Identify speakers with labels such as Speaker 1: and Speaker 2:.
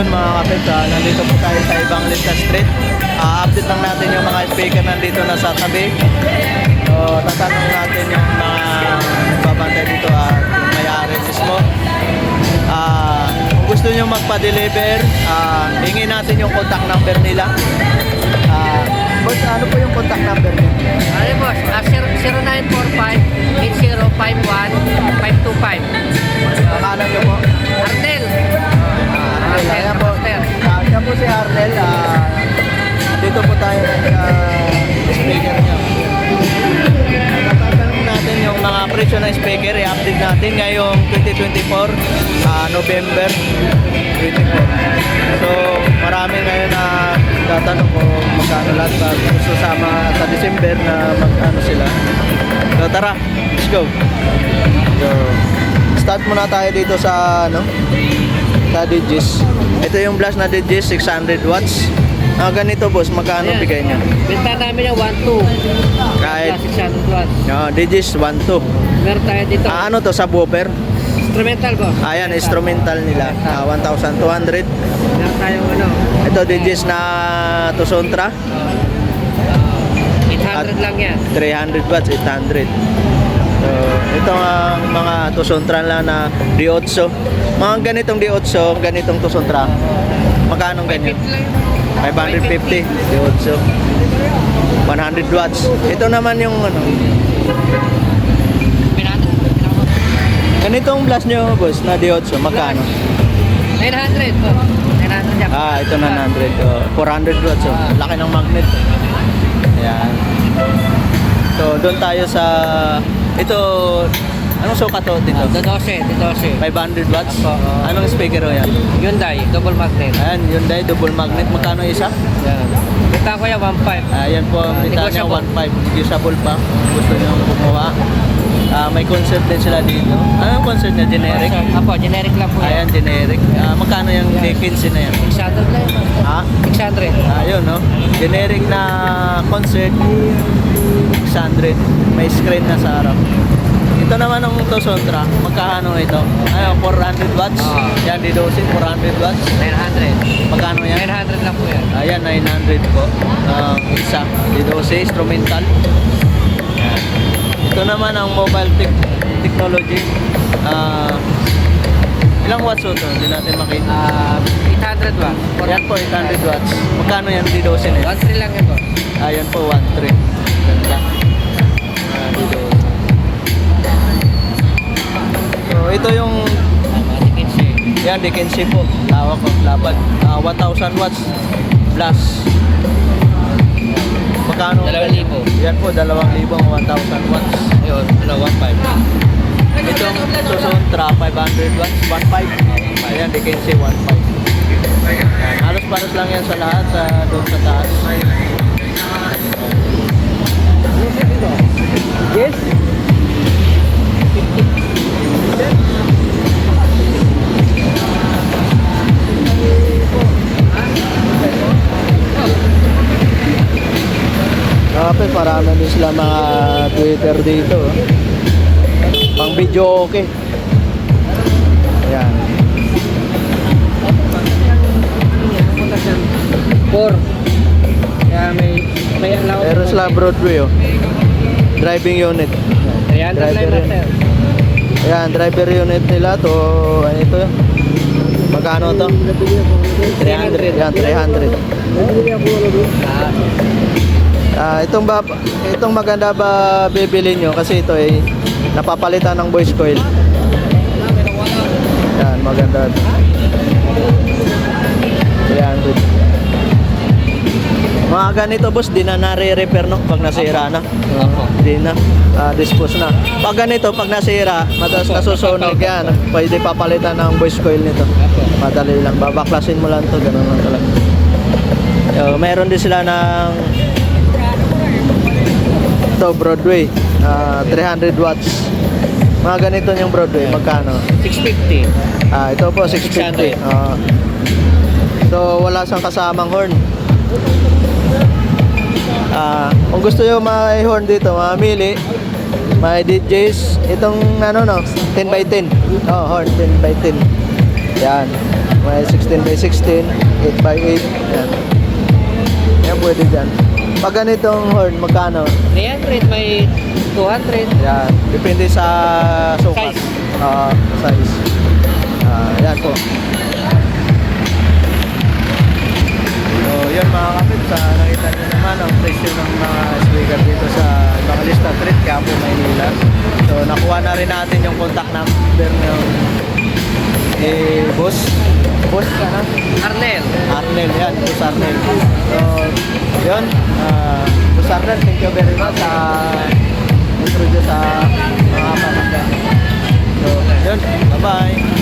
Speaker 1: ngayon mga kapit, uh, ah, nandito po tayo sa ibang Lista Street. Uh, update lang natin yung mga speaker nandito na sa tabi. So, tatanong natin yung mga babantay dito at uh, may-ari mismo. Uh, kung gusto nyo magpa-deliver, uh, hingin natin yung contact number nila. Uh, boss, ano po yung contact number nyo?
Speaker 2: Ano boss, uh,
Speaker 1: 0945 8051 525. Si Arnel. Ah, dito po tayo ng uh, speaker niya. Tatanong natin yung mga presyo ng speaker. I-update natin ngayong 2024, ah, November 24. So, marami ngayon na tatanong kung magkano lahat ba gusto sama sa December na mag-ano sila. So, tara. Let's go. So, start muna tayo dito sa ano, Digis. Ito yung blast na Digis, 600 watts. Ah, ganito boss, magkano
Speaker 2: Ayan.
Speaker 1: bigay niya?
Speaker 2: Benta namin yung 1-2.
Speaker 1: Kahit,
Speaker 2: 600 watts.
Speaker 1: no, Digis 1.2.
Speaker 2: Meron tayo dito.
Speaker 1: Ah, ano to, subwoofer?
Speaker 2: Instrumental boss.
Speaker 1: Ayan, instrumental nila. Ah, 1,200.
Speaker 2: Meron tayong ano.
Speaker 1: Ito Digis na Tucson-Tra.
Speaker 2: 800 lang yan.
Speaker 1: 300 watts, 800. So, ito ang mga Tucson-Tra lang na D8. Mga ganitong D8, ganitong Tucson-Tra. Magkano ganyan? 550 D8. 100 watts. Ito naman yung ano. Ganitong blast nyo, boss, na D8, magkano?
Speaker 2: 900 boss. 900 yan.
Speaker 1: Ah, ito na 900. Oh, 400 watts. Oh. Laki ng magnet. Ayan. So, doon tayo sa... Ito... Anong sukat to dito?
Speaker 2: The 12, the 12.
Speaker 1: 500 watts?
Speaker 2: Opo, oo.
Speaker 1: Anong speaker o yan?
Speaker 2: Hyundai, double magnet.
Speaker 1: Ayan, Hyundai double magnet. Magkano isa?
Speaker 2: Yan. Benta ko yan 1.5.
Speaker 1: Ayan po ang
Speaker 2: Ah,
Speaker 1: bita niya,
Speaker 2: negotiable.
Speaker 1: 1.5. Negotiable pa. Kung Gusto niyo kumuha. Ah, may concert din sila dito. Anong concert niya? Generic?
Speaker 2: Apo, generic lang po
Speaker 1: Ayan,
Speaker 2: yan.
Speaker 1: generic. Ah, magkano yung D15 na yan?
Speaker 2: 600 lang yan.
Speaker 1: Ha?
Speaker 2: 600.
Speaker 1: Ayun, no? Generic na concert, 600. May screen na sa harap. Ito naman ang Tosontra. Magkano ito? Ayun, 400 watts.
Speaker 2: Ah.
Speaker 1: Yan, didosin, 400 watts.
Speaker 2: 900.
Speaker 1: Magkano yan?
Speaker 2: 900 lang po yan.
Speaker 1: Ayan, 900 po. Ang isa. Didose, instrumental. Yan. Ito naman ang mobile tech- technology. Ah, ilang watts ito? Hindi natin makita.
Speaker 2: Ah, 800 watts.
Speaker 1: Yan po, 800 watts. Magkano yan didose na yan?
Speaker 2: 1.3 lang yan po.
Speaker 1: Ayan po, 1.3. Ganda. Ah, dito. So, ito yung, yan, Dickensi po. Lawak ng laban. Ah, 1,000 watts plus. Magkano?
Speaker 2: Dalawang libo.
Speaker 1: Yan po, 2,000 1,000 watts.
Speaker 2: Ayun, ano, 1.5.
Speaker 1: Ito ang Susontra, 500 watts, 1.5. Ayan, Dickensi, 1.5. Yan, halos pares lang yan sa lahat, sa doon sa taas. Yes? Kapit, marami din sila mga Twitter dito. oh. Pang video okay. Ayan.
Speaker 2: 4. Kaya may, may allow.
Speaker 1: Meron sila Broadway oh. Driving unit.
Speaker 2: 300 lang
Speaker 1: Driver
Speaker 2: master.
Speaker 1: Ayan, driver unit nila to, ano ito? Magkano to? 300. Yan, 300.
Speaker 2: Ah,
Speaker 1: Ah, itong ba itong maganda ba bibili nyo kasi ito ay napapalitan ng voice coil. Yan, maganda. Yan, good. Mga ganito boss, di na nare-repair no pag nasira na.
Speaker 2: Opo.
Speaker 1: Di na. Ah, dispose na. Pag ganito, pag nasira, madalas nasusunog yan. Pwede papalitan ng voice coil nito. Madali lang. Babaklasin mo lang to Ganun lang talaga. So, meron din sila ng ito, Broadway. Ah, 300 watts. Mga ganito yung Broadway. Magkano?
Speaker 2: 650.
Speaker 1: Ah, ito po 650.
Speaker 2: 600.
Speaker 1: Ah. so wala siyang kasamang horn. Ah, kung gusto niyo may horn dito, mamili. May DJs, itong ano no, 10 by 10. Oh, horn 10 by 10. Yan. May 16 by 16, 8 by 8. Yan. Yan pwede dyan. Pag ganitong horn, magkano?
Speaker 2: 300, may 200.
Speaker 1: Yan. Depende sa sukat.
Speaker 2: Size.
Speaker 1: Ah, size. Ah, yan po. yun mga kapit, sa ah, nakita nyo naman ang presyo ng mga speaker dito sa Bangalista Street, Capo, Maynila. So nakuha na rin natin yung contact number ng eh, boss. Boss ka na?
Speaker 2: Arnel.
Speaker 1: Arnel, yan. Boss Arnel. So, yun. Uh, boss Arnel, thank you very much sa introduce sa mga pamangga. So, yun. Bye-bye.